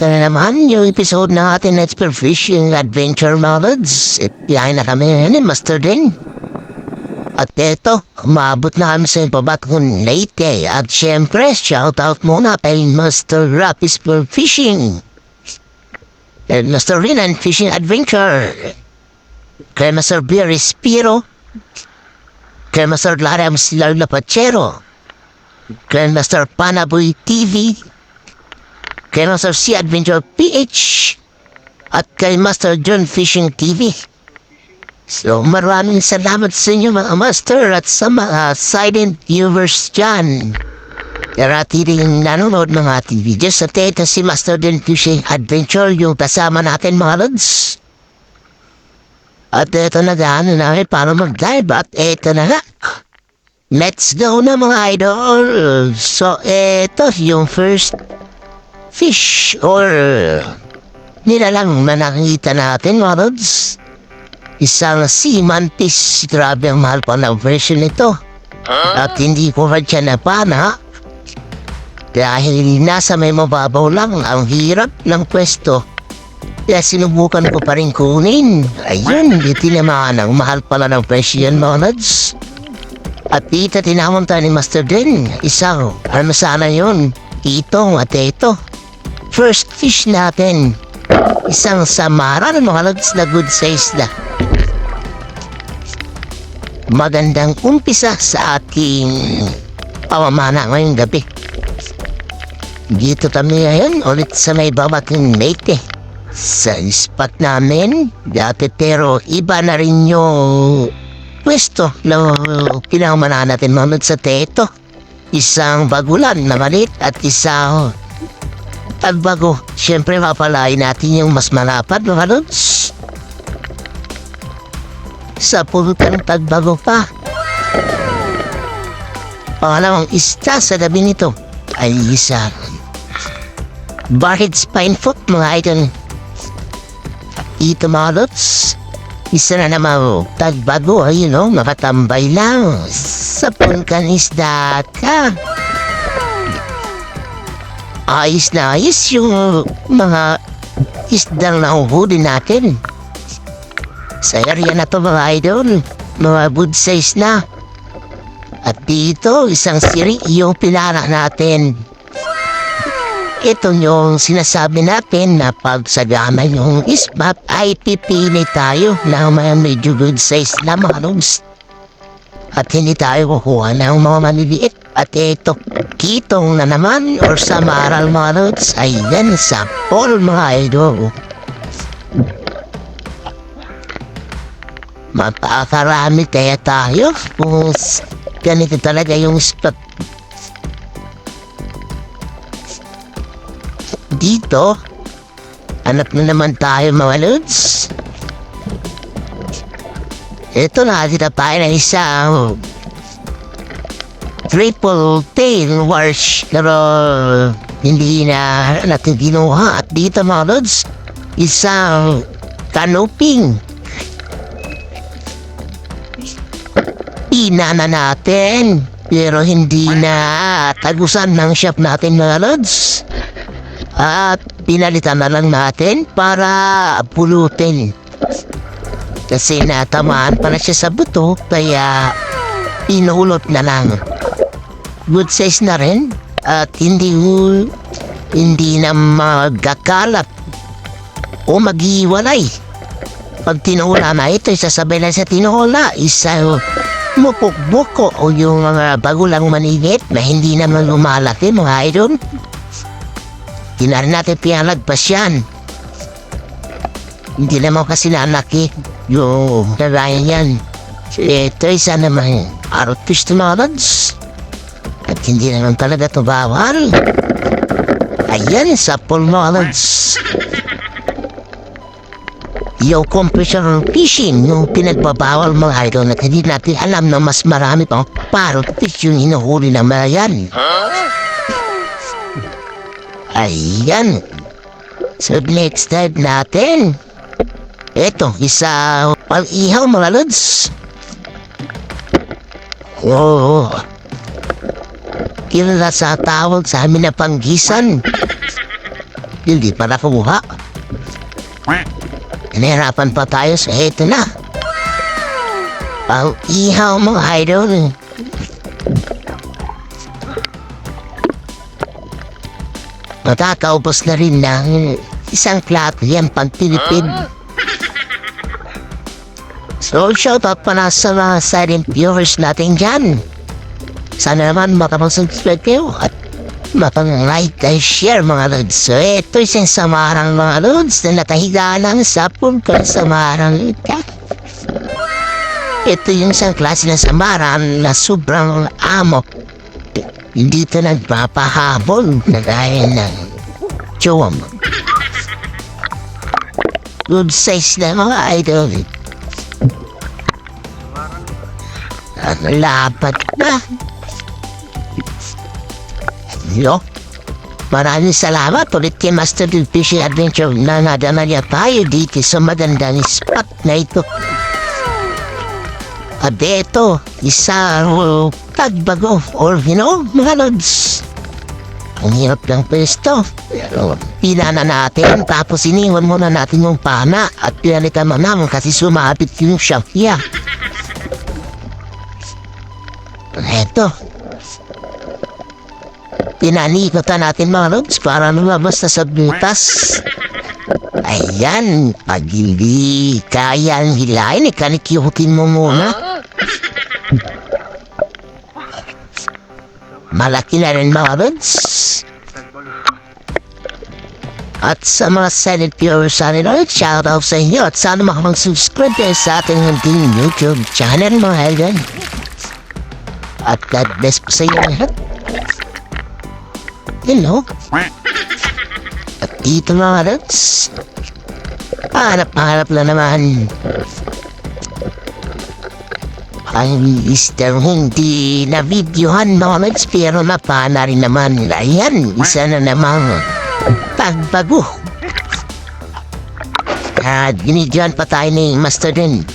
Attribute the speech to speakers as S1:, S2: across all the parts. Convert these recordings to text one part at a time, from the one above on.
S1: Ito na naman yung episode na ating Let's Per Fishing Adventure Methods. Iyahin na kami ngayon ni Master din. At eto, umabot na kami sa Babatong Leyte. At syempre, shoutout muna kay Master Rapis Per Fishing. Kay Master Rinan Fishing Adventure. Kay Master Beer Respiro. Kay Master Laram Silar Lapachero. Kay Master Panaboy TV kay Master C Adventure PH at kay Master John Fishing TV. So maraming salamat sa inyo mga master at sa mga silent viewers dyan. Karati rin nanonood ng ating videos at ito si Master John Fishing Adventure yung kasama natin mga lods. At ito na daan na namin para mag-dive at ito na nga. Let's go na mga idol. So ito yung first fish or nilalang na nakikita natin, mga lods. Isang sea mantis. Grabe ang mahal pa ng version nito. At hindi ko rin siya napana. Dahil nasa may mababaw lang ang hirap ng pwesto. Kaya sinubukan ko pa rin kunin. Ayun, hindi tinamaan ang mahal pala ng presyo yan, mga lods. At dito tinamon tayo ni Master Den. Isang, ano sana yun? Itong at ito. First fish natin. Isang samara ng mga lods na good size na. Magandang umpisa sa ating pamamana ngayong gabi. Dito kami ngayon ulit sa may babaking Leyte. Sa spot namin, dati pero iba na rin yung pwesto na pinamana natin lods sa teto. Isang bagulan na malit at isang Tagbago, siyempre mapalain natin yung mas malapad mga lods. Sa pulutang tagbago pa. Pangalawang ista sa gabi nito ay isa. Barred spine foot mga idol. Ito mga lods. Isa na naman tagbago ay you know, makatambay lang sa pulkan isda ka ayos na ayos yung mga isdang nahuhuli natin. Sa area na to mga idol, mga good size na. At dito, isang siri yung pinara natin. Ito yung sinasabi natin na pag sagama yung isbap ay pipili tayo ng mga medyo good size na mga logs. At hindi tayo kukuha ng mga maliliit. At ito, kitong na naman or sa maral mga lods, ayan sa all mga idol. Mapakarami kaya tayo kung ganito talaga yung spot. Dito, hanap na naman tayo mga lods. Ito na, kita tayo ng isang triple tail wash. Pero hindi na natin ginuha at dito mga lods isang canoping ina na natin pero hindi na. Tagusan ng shop natin mga lods. At pinalitan na lang natin para pulutin. Kasi natamaan pa na siya sa buto kaya pinulot na lang good size na rin at hindi hindi na magkakalat o maghiwalay. Pag tinuula na ito, isasabay lang sa tinuula, isa mupukbuko o yung mga bagulang manigit na hindi naman lumalaki mga idol. Na natin pinalagpas yan. Hindi naman kasi nalaki yung narayan yan. Ito isa naman artist mga lods. At hindi naman talaga ito bawal. Ayan, sa full knowledge. Yung compression fishing, yung pinagbabawal mga idol na hindi natin alam na mas marami pang parrot fish yung hinuhuli ng mga yan. Ayan. So next dive natin. Ito, isa pang-ihaw mga lods. Oo. Kilala sa tawag sa amin na panggisan. hindi pa nakuha. Nahirapan pa tayo sa ito na. Ang ihaw mga idol. Matakaubos na rin ng isang plato yan pang Pilipin. So, shout out pala sa mga silent viewers natin dyan. Sana naman makapag-subscribe kayo at makapag-like and share mga lods. So, ito isang samarang mga lods na nakahiga lang sa pulkan samarang ito. Ito yung isang klase ng samaran na sobrang amok. Hindi ito nagpapahabol na gaya ng chewam. Good size na mga idol. Ang lapat na. Yo. Maraming salamat ulit kay Master Bill Fishing Adventure na nadama niya tayo dito sa magandang spot na ito. At ito, isa uh, tagbago or you know, mga lods. Ang hirap ng pwesto. Pero pinana natin tapos iniwan muna natin yung pana at pinalitan mo naman kasi sumabit yung shafya. Eto. Pinanikota natin mga lods para lumabas na sa butas. Ayan, pag hindi kaya ang hilahin, ikanikyutin mo muna. Malaki na rin mga lods. At sa mga Senate viewers sa atin, shout out sa inyo at sana makapag-subscribe sa ating munting YouTube channel mga idol. At God bless po sa inyo lahat. Hello? At dito mga lods, hanap-hanap na naman. Ang Easter hindi na videohan mga lods pero napana rin naman. Ayan, isa na namang pagbago. At binidyohan pa tayo ni Master din.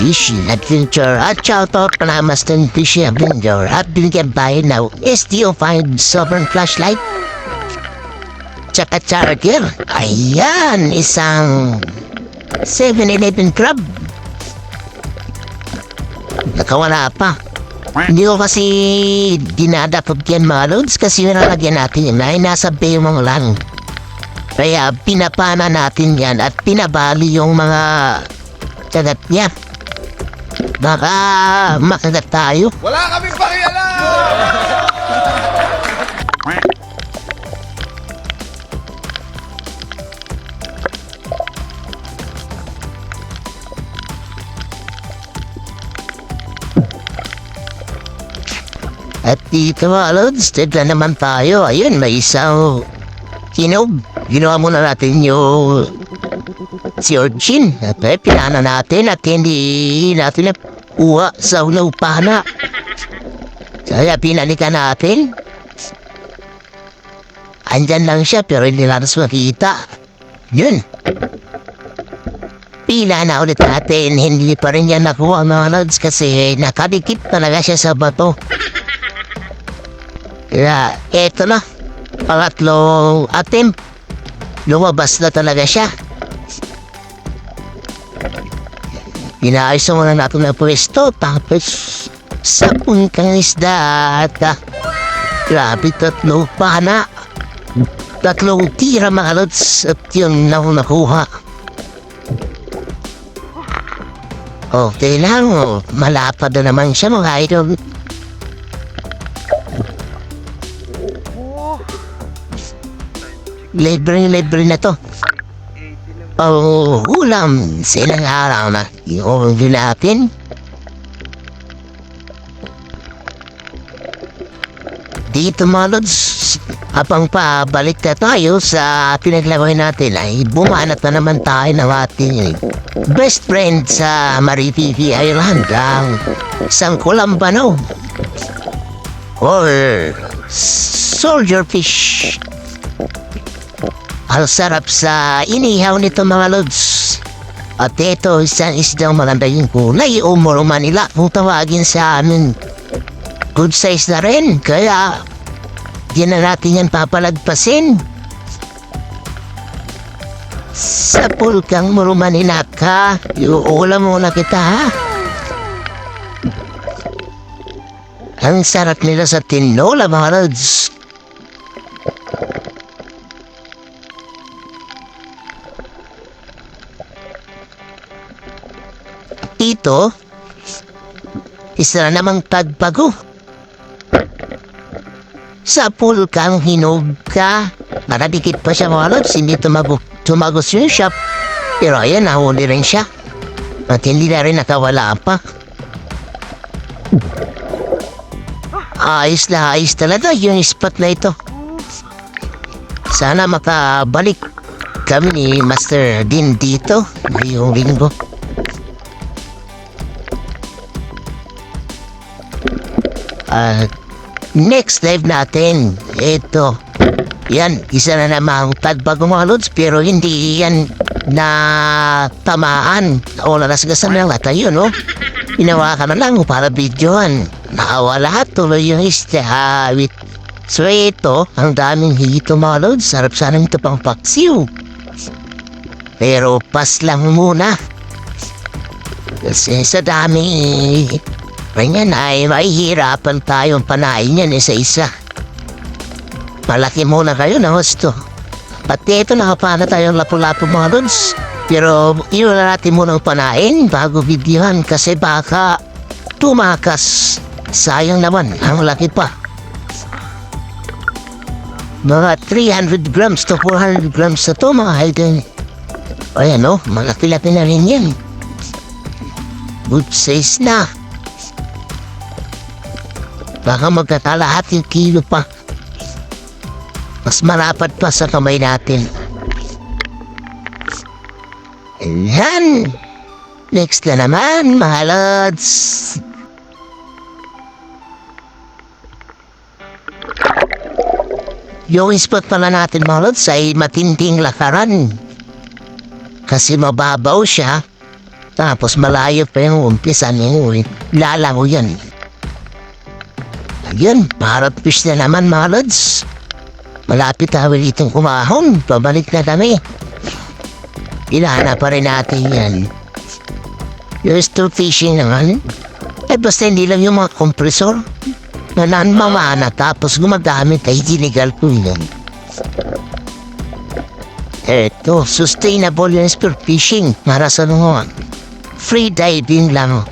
S1: Fishing Adventure at shoutout pa na Master Fishing Adventure at binigyan tayo ng SDO5 Sovereign Flashlight tsaka charger. Ayan, isang 7-Eleven crab. Nakawala pa. Hindi ko kasi dinadapag yan mga loads kasi nalagyan natin yun ay nasa bayong lang. Kaya pinapana natin yan at pinabali yung mga kagat niya. Baka makagat tayo.
S2: Wala kaming pakialam!
S1: At dito mga lods, tignan naman tayo. Ayun, may isang kinog. Ginawa muna natin yung si Orchin. At eh, pinana natin at hindi natin na uwa sa ulupana. Kaya pinalikan natin. Andyan lang siya pero hindi natin makita. Yun. Pila na ulit natin, hindi pa rin niya nakuha mga lods kasi nakadikit talaga siya sa bato. Kaya, eto na. Pangatlong attempt. Lumabas na talaga siya. Inaayos na muna natin ang pwesto. Tapos, sapun kang isda at ah, grabe tatlo pa na. Tatlong tira mga lods at na ako nakuha. Okay lang, oh. malapad na naman siya mga idol. Libre-libre na to. Oh, ulam. Silang araw na. Yung natin. Dito mga lods, habang pabalik na tayo sa pinaglagay natin ay bumanat na naman tayo ng ating best friend sa Maripipi Island ang Sangkulambano or soldier fish. Ang sarap sa inihaw nito mga lods. At ito, isang isdang maganda yung kulay o moro Manila kung tawagin sa amin. Good size na rin, kaya di na natin yan papalagpasin. Sa pulkang murumanin ka, iuulam muna kita ha. Ang sarap nila sa tinola mga lods. Ito, isa na namang tagbago. Sa pulkang hinog ka, maradikit pa siya mga lods, hindi tumago, tumagos yung shop. Pero ayan, nahuli rin siya. At hindi na rin nakawala pa. Ayos na ayos talaga yung spot na ito. Sana makabalik kami ni Master Din dito ngayong linggo. At next live natin, ito. Yan, isa na namang tagbago mga lods, pero hindi yan na tamaan. O nalasgasan na lang tayo, no? Ginawa ka na lang para videoan. Nakawa lahat tuloy yung istahawit. So ito, ang daming hito mga lods. Sarap sana ito pang paksiw. Pero pas lang muna. Kasi sa dami, ganyan ay mahihirapan tayong panain yan isa-isa. Malaki muna kayo na hosto. Pati ito nakapana tayong lapu-lapu mga lods. Pero iyon na natin munang panain bago videohan kasi baka tumakas. Sayang naman, ang laki pa. Mga 300 grams to 400 grams na to mga idol. Ayan o, malaki-laki na rin yan. Good size na. Baka magkatalahat yung kilo pa. Mas marapat pa sa kamay natin. Ayan. Next na naman, mga lods. Yung spot pala natin, mga lods, ay matinding lakaran. Kasi mababaw siya. Tapos malayo pa yung umpisa niyo. eh. Lalango yan. Ayun, parang fish na naman, mga lods. Malapit tayo itong kumahon. Pabalik na kami. Ilana pa rin natin yan. You're still fishing naman. Eh basta hindi lang yung mga kompresor. Na nanmamana tapos gumagamit ay dinigal ko yun. Eto, sustainable yung spear fishing. Para sa nungan. Free diving lang.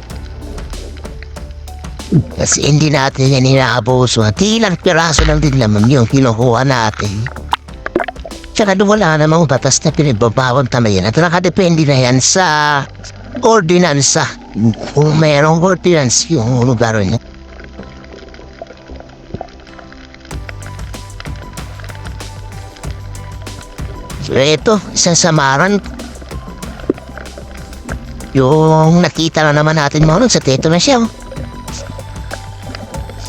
S1: Kasi hindi natin yan inaabuso at ilang piraso lang din naman yung kinukuha natin. Tsaka wala namang batas na pinagbabawang tamayan at nakadepende na yan sa ordinansa. Kung mayroong ordinance yung lugar niya. So ito, isang samaran. Yung nakita na naman natin mga nun sa teto na siya. oh.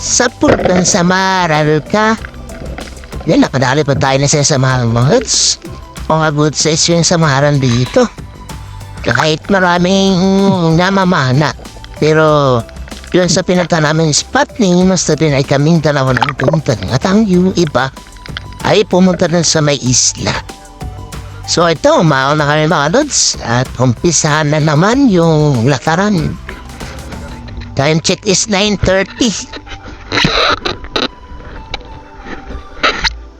S1: Sa pulkan samaral ka. Yan, nakadali pa tayo na sa samaran mga. Mga good size yung samaran dito. Kahit maraming namamana. Pero yun sa pinunta namin spot ni Master din ay kaming dalawa ng punta. At ang yung iba ay pumunta na sa may isla. So ito, umaon na kami mga lods at umpisahan na naman yung lakaran. Time check is 9.30.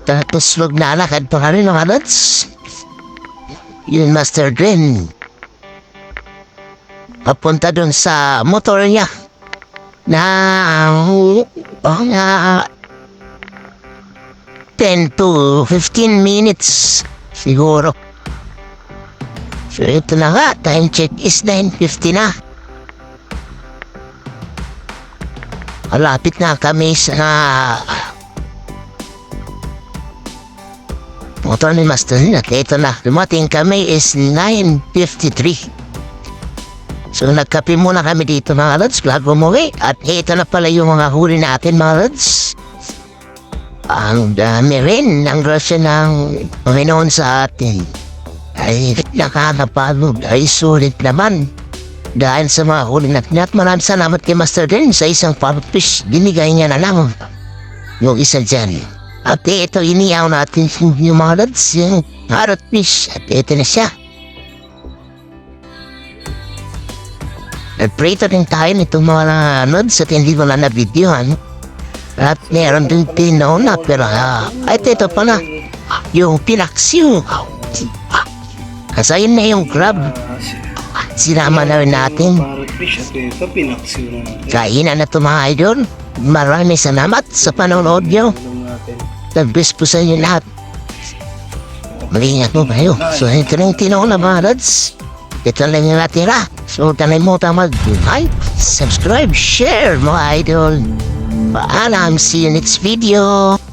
S1: Tapos magnalakad pa kami mga lods. Yun Master Dren. Papunta dun sa motor niya. Na ang uh, 10 to 15 minutes siguro. So ito na nga, time check is 9.50 na. Malapit na kami sa motor ni Master Lin at ito na. Dumating kami is 9.53. So nagkape muna kami dito mga lods bago umuwi. At ito na pala yung mga huli natin mga lods. Ang dami rin ng grasya ng Panginoon sa atin. Ay nakakapagod, ay sulit naman. Dahil sa mga huli natin at maraming salamat kay Master din sa isang farm fish. Binigay niya na lang yung isa dyan. At ito, iniyaw natin yung mga lads, yung parrot fish. At ito na siya. Nag-prito din tayo nitong mga lads at hindi mo na na-videohan. At meron din tinona pero ah, at ito pala, yung pinaksiw. Kasi yun na yung crab. Sinama na rin natin.
S3: Na.
S1: Kainan na ito mga idol. Maraming salamat sa panonood nyo. The best po sa inyo lahat. Mag-ingat mo kayo. So, ito na yung tinona mga lads. Ito lang yung natira. So, tanay mo mag-like, subscribe, share mga idol. Paalam. See you next video.